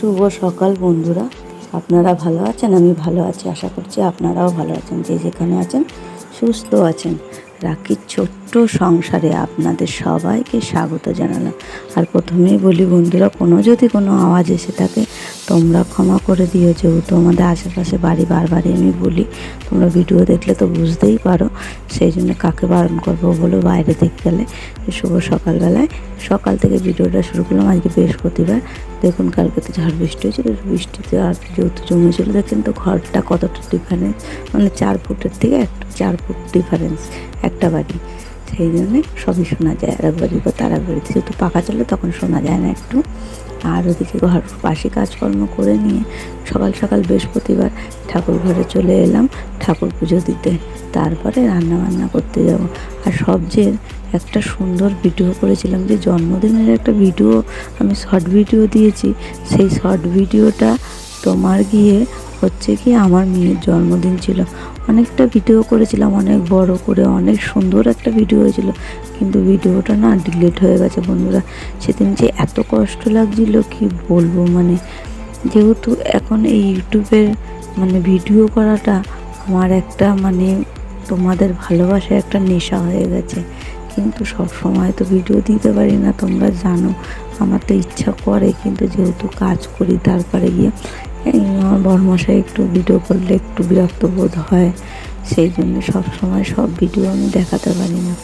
শুভ সকাল, বন্ধুরা। আপনারা ভালো আছেন? আমি ভালো আছি, আশা করছি আপনারাও ভালো আছেন। যে যেখানে আছেন, সুস্থ আছেন। রাখির ছোট্ট সংসারে আপনাদের সবাইকে স্বাগত জানালাম। আর প্রথমেই বলি, বন্ধুরা, কোনো যদি কোনো আওয়াজ এসে থাকে তোমরা ক্ষমা করে দিও, যেহেতু আমাদের আশেপাশে বাড়ি বারবারই আমি বলি, তোমরা ভিডিও দেখলে তো বুঝতেই পারো, সেই জন্য কাকে বারণ করব বলো বাইরে দেখতে গেলে। শুভ সকালবেলায়। সকাল থেকে ভিডিওটা শুরু করলাম, আজকে বৃহস্পতিবার। দেখুন, কালকে তো ঝড় বৃষ্টি হয়েছিল, বৃষ্টিতে আর যেহেতু জমেছিল, দেখেন তো ঘরটা কতটা ডিফারেন্স মানে চার ফুটের থেকে একটা চার ফুট ডিফারেন্স একটা বাড়ি। সেই জন্যে সবই শোনা যায়। আর এক বাড়ি বা তার এক বাড়িতে যেহেতু পাকা চলে তখন শোনা যায় না একটু। আর ওদিকে ঘর পাশে কাজকর্ম করে নিয়ে সকাল সকাল বৃহস্পতিবার ঠাকুর ঘরে চলে এলাম। ঠাকুর পুজো দিতে। তারপরে রান্না বান্না করতে যাব। আর সবচেয়ে একটা সুন্দর ভিডিও করেছিলাম যে জন্মদিনের একটা ভিডিও, আমি শর্ট ভিডিও দিয়েছি। সেই শর্ট ভিডিওটা তোমার গিয়ে হচ্ছে কি আমার মেয়ের জন্মদিন ছিল। অনেকটা ভিডিও করেছিলাম, অনেক বড় করে, অনেক সুন্দর একটা ভিডিও হয়েছিল। কিন্তু ভিডিওটা না ডিলিট হয়ে গেছে বন্ধুরা। সেদিন যে এত কষ্ট লাগছিল, কি বলব মানে? যেহেতু এখন এই ইউটিউবের মানে ভিডিও করাটা আমার একটা মানে তোমাদের ভালোবাসা একটা নেশা হয়ে গেছে। কিন্তু সব সময় তো ভিডিও দিতে পারি না, তোমরা জানো, আমার তো ইচ্ছা করে। কিন্তু যেহেতু কাজ করি, তারপরে গিয়ে আমার বড়মশাই একটু ভিডিও করলে একটু বিরক্ত বোধ হয়। সেই জন্য সব সময় সব ভিডিও আমি দেখাতে পারি না।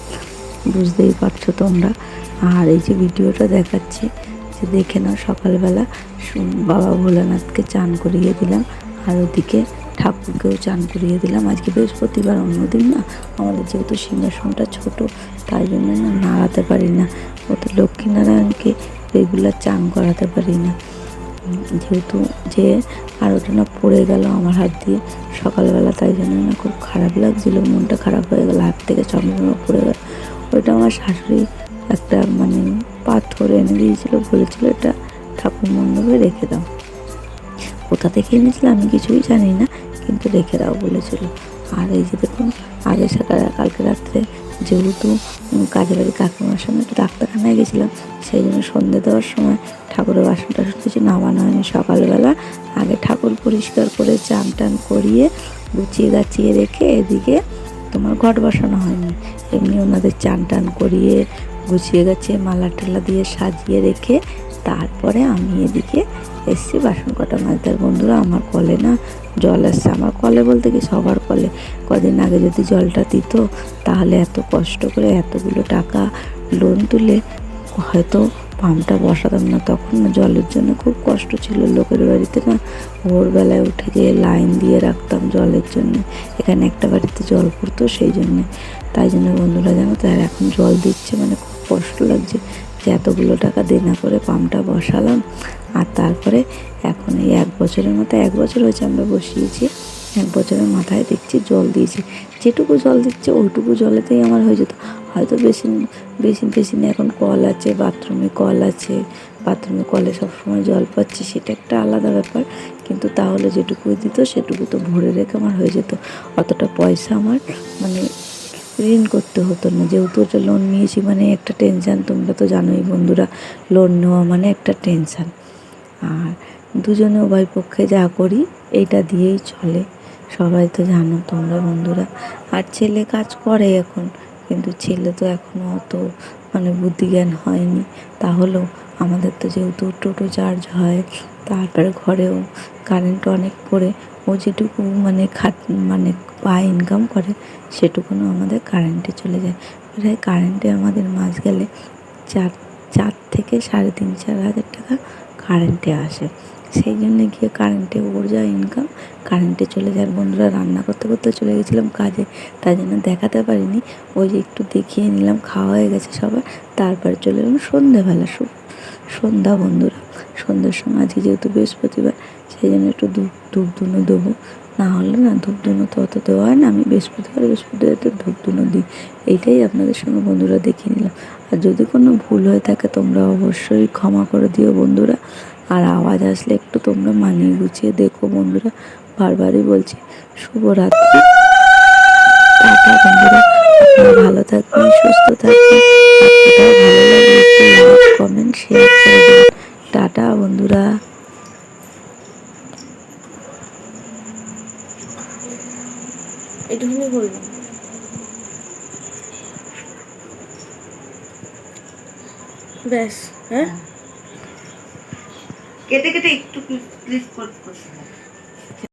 বুঝতেই পারছ তোমরা? আর এই যে ভিডিওটা দেখাচ্ছি, যে দেখে নাও, সকালবেলা বাবা ভোলানাথকে চান করিয়ে দিলাম, আর ওদিকে ঠাকুরকেও চান করিয়ে দিলাম। আজকে বৃহস্পতিবার, অন্যদিন না, আমাদের যেহেতু সিংহাসনটা ছোট, তাই জন্য না, নাড়াতে পারি না। ও তো লক্ষ্মীনারায়ণকে রেগুলার চান করাতে পারি না। যেহেতু যে আর ওটা না পড়ে গেল আমার হাত দিয়ে সকালবেলা, তাই জন্য না খুব খারাপ লাগছিল, মনটা খারাপ হয়ে গেল, হাত থেকে চন্দ্রমা পড়ে গেল। ওইটা আমার শাশুড়ি একটা মানে পাথর এনে দিয়েছিল, বলেছিল এটা ঠাকুর মণ্ডপে রেখে দাও। কোথা থেকে এনেছিল আমি কিছুই জানি না, কিন্তু রেখে দাও বলেছিল। আর এই যে দেখুন আগে সকালে কালকে রাত্রে যেহেতু কাজের বাড়ি কাকিমার সঙ্গে একটু ডাক্তারখানায় গেছিলাম, সেই জন্য সন্ধে দেওয়ার সময় ঠাকুরের বাসন টাসন কিছু নামানো হয়নি। সকালবেলা আগে ঠাকুর পরিষ্কার করে চান টান করিয়ে গুছিয়ে গাছিয়ে রেখে এদিকে তোমার ঘট বসানো হয়নি। এমনি ওনাদের চান টান করিয়ে গুছিয়ে গাছিয়ে মালা টালা দিয়ে সাজিয়ে রেখে তারপরে আমি এদিকে এসছি বাসন কটা। মাজতে আর বন্ধুরা আমার কলে না জল আসছে। আমার কলে বলতে কি সবার কলে। কদিন আগে যদি জলটা দিত, তাহলে এত কষ্ট করে এতগুলো টাকা লোন তুলে হয়তো পাম্পটা বসাতাম না। তখন না জলের জন্য খুব কষ্ট ছিল লোকের বাড়িতে না। ভোরবেলায় উঠে গিয়ে লাইন দিয়ে রাখতাম জলের জন্য। এখানে একটা বাড়িতে জল পড়তো সেই জন্যে। তাই জন্য বন্ধুরা জানো তো, আর এখন জল দিচ্ছে মানে খুব কষ্ট লাগছে। এতগুলো টাকা দেনা করে পাম্পটা বসালাম। আর তারপরে এখন এই এক বছরের মতো, এক বছর হয়েছে আমরা বসিয়েছি, এক বছরের মাথায় দেখছি জল দিয়েছি। যেটুকু জল দিচ্ছে ওইটুকু জলেতেই আমার হয়ে যেত। হয়তো বেসিন বেসিন টেসিনে এখন কল আছে, বাথরুমে কল আছে, বাথরুমে কলে সবসময় জল পাচ্ছি, সেটা একটা আলাদা ব্যাপার। কিন্তু তাহলে যেটুকু দিত, সেটুকু তো ভরে রেখে আমার হয়ে যেত। অতটা পয়সা আমার মানে ঋণ করতে হতো না। যেহেতু ওটা লোন নিয়েছি মানে একটা টেনশান তোমরা তো জানোই বন্ধুরা লোন নেওয়া মানে একটা টেনশান আর দুজনে উভয় পক্ষে যা করি, এইটা দিয়েই চলে। সবাই তো জানো তোমরা বন্ধুরা। আর ছেলে কাজ করে এখন, কিন্তু ছেলে তো এখনও অত মানে বুদ্ধিজ্ঞান হয়নি। তাহলেও আমাদের তো যেহেতু টোটো চার্জ হয় তারপরে ঘরেও কারেন্ট অনেক পড়ে, ও যেটুকু মানে খাট মানে পায় ইনকাম করে সেটুকুনো আমাদের কারেন্টে চলে যায়। প্রায় কারেন্টে আমাদের মাস গেলে চার চার থেকে সাড়ে তিন, চার হাজার টাকা কারেন্টে আসে। সেই জন্য গিয়ে কারেন্টে ওর যা ইনকাম কারেন্টে চলে যায়। বন্ধুরা, রান্না করতে করতে চলে গেছিলাম কাজে তাই জন্য দেখাতে পারিনি। ওই যে একটু দেখিয়ে নিলাম, খাওয়া হয়ে গেছে সবার, তারপরে চলে এলাম সন্ধেবেলা সন্ধ্যা বন্ধুরা। সন্ধ্যার সময় আজকে যেহেতু বৃহস্পতিবার, সেই জন্য একটু ধূপ ধূপ ধুনো দেবো। না হলে না ধূপ ধুনো তো অত দেওয়া হয় না, আমি বৃহস্পতিবার বৃহস্পতিবারতে ধূপ ধুনো দিই। এইটাই আপনাদের সঙ্গে বন্ধুরা দেখিয়ে নিলাম। আর যদি কোনো ভুল হয়ে থাকে, তোমরা অবশ্যই ক্ষমা করে দিও বন্ধুরা। আর আওয়াজ আসলে একটু তোমরা মানিয়ে গুছিয়ে দেখো বন্ধুরা। বারবারই বলছি, শুভরাত্রি। টাটা বন্ধুরা ভালো থাকবেন, সুস্থ থাকবেন। ভালো লাগলে কমেন্ট শেয়ার করে দেবেন টাটা বন্ধুরা। এটুখানি করলাম ব্যাস হ্যাঁ? কেটে কেটে একটু ক্লিপ করতে